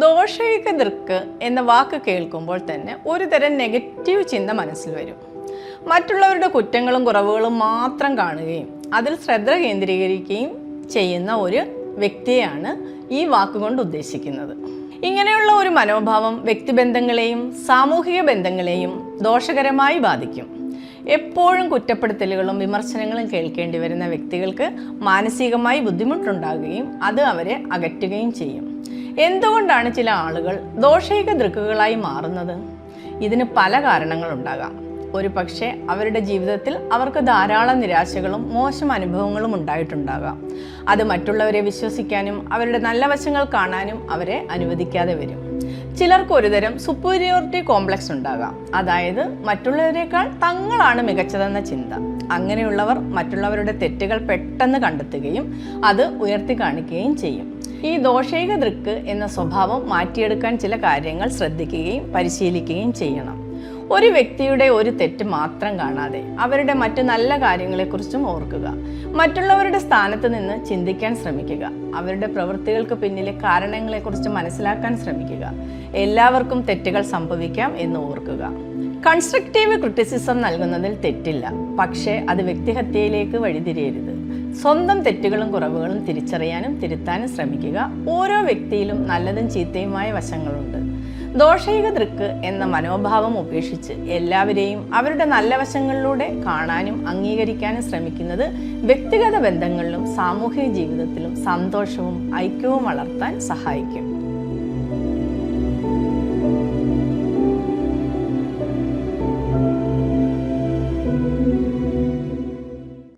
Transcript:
ദോഷൈക ദൃക്ക് എന്ന വാക്ക് കേൾക്കുമ്പോൾ തന്നെ ഒരു തരം നെഗറ്റീവ് ചിന്ത മനസ്സിൽ വരും. മറ്റുള്ളവരുടെ കുറ്റങ്ങളും കുറവുകളും മാത്രം കാണുകയും അതിൽ ശ്രദ്ധ കേന്ദ്രീകരിക്കുകയും ചെയ്യുന്ന ഒരു വ്യക്തിയാണ് ഈ വാക്കുകൊണ്ട് ഉദ്ദേശിക്കുന്നത്. ഇങ്ങനെയുള്ള ഒരു മനോഭാവം വ്യക്തിബന്ധങ്ങളെയും സാമൂഹിക ബന്ധങ്ങളെയും ദോഷകരമായി ബാധിക്കും. എപ്പോഴും കുറ്റപ്പെടുത്തലുകളും വിമർശനങ്ങളും കേൾക്കേണ്ടി വരുന്ന വ്യക്തികൾക്ക് മാനസികമായി ബുദ്ധിമുട്ടുണ്ടാകുകയും അത് അവരെ അകറ്റുകയും ചെയ്യും. എന്തുകൊണ്ടാണ് ചില ആളുകൾ ദോഷൈക ദൃക്കുകളായി മാറുന്നത്? ഇതിന് പല കാരണങ്ങളുണ്ടാകാം ഒരു പക്ഷേ അവരുടെ ജീവിതത്തിൽ അവർക്ക് ധാരാളം നിരാശകളും മോശം അനുഭവങ്ങളും ഉണ്ടായിട്ടുണ്ടാകാം. അത് മറ്റുള്ളവരെ വിശ്വസിക്കാനും അവരുടെ നല്ല വശങ്ങൾ കാണാനും അവരെ അനുവദിക്കാതെ വരും. ചിലർക്ക് ഒരുതരം സുപ്പീരിയോറിറ്റി കോംപ്ലക്സ് ഉണ്ടാകാം. അതായത് മറ്റുള്ളവരെക്കാൾ തങ്ങളാണ് മികച്ചതെന്ന ചിന്ത. അങ്ങനെയുള്ളവർ മറ്റുള്ളവരുടെ തെറ്റുകൾ പെട്ടെന്ന് കണ്ടെത്തുകയും അത് ഉയർത്തി കാണിക്കുകയും ചെയ്യും. ഈ ദോഷൈക ദൃക്ക് എന്ന സ്വഭാവം മാറ്റിയെടുക്കാൻ ചില കാര്യങ്ങൾ ശ്രദ്ധിക്കുകയും പരിശീലിക്കുകയും ചെയ്യണം. ഒരു വ്യക്തിയുടെ ഒരു തെറ്റ് മാത്രം കാണാതെ അവരുടെ മറ്റു നല്ല കാര്യങ്ങളെക്കുറിച്ചും ഓർക്കുക. മറ്റുള്ളവരുടെ സ്ഥാനത്ത് നിന്ന് ചിന്തിക്കാൻ ശ്രമിക്കുക. അവരുടെ പ്രവൃത്തികൾക്ക് പിന്നിലെ കാരണങ്ങളെക്കുറിച്ച് മനസ്സിലാക്കാൻ ശ്രമിക്കുക. എല്ലാവർക്കും തെറ്റുകൾ സംഭവിക്കാം എന്ന് ഓർക്കുക. കൺസ്ട്രക്റ്റീവ് ക്രിറ്റിസിസം നൽകുന്നതിൽ തെറ്റില്ല. പക്ഷേ അത് വ്യക്തിഹത്യയിലേക്ക് വഴിതിരിയരുത്. സ്വന്തം തെറ്റുകളും കുറവുകളും തിരിച്ചറിയാനും തിരുത്താനും ശ്രമിക്കുക. ഓരോ വ്യക്തിയിലും നല്ലതും ചീത്തയുമായ വശങ്ങളുണ്ട്. ദോഷൈക ദൃക്ക് എന്ന മനോഭാവം ഉപേക്ഷിച്ച് എല്ലാവരെയും അവരുടെ നല്ല വശങ്ങളിലൂടെ കാണാനും അംഗീകരിക്കാനും ശ്രമിക്കുന്നത് വ്യക്തിഗത ബന്ധങ്ങളിലും സാമൂഹിക ജീവിതത്തിലും സന്തോഷവും ഐക്യവും വളർത്താൻ സഹായിക്കും.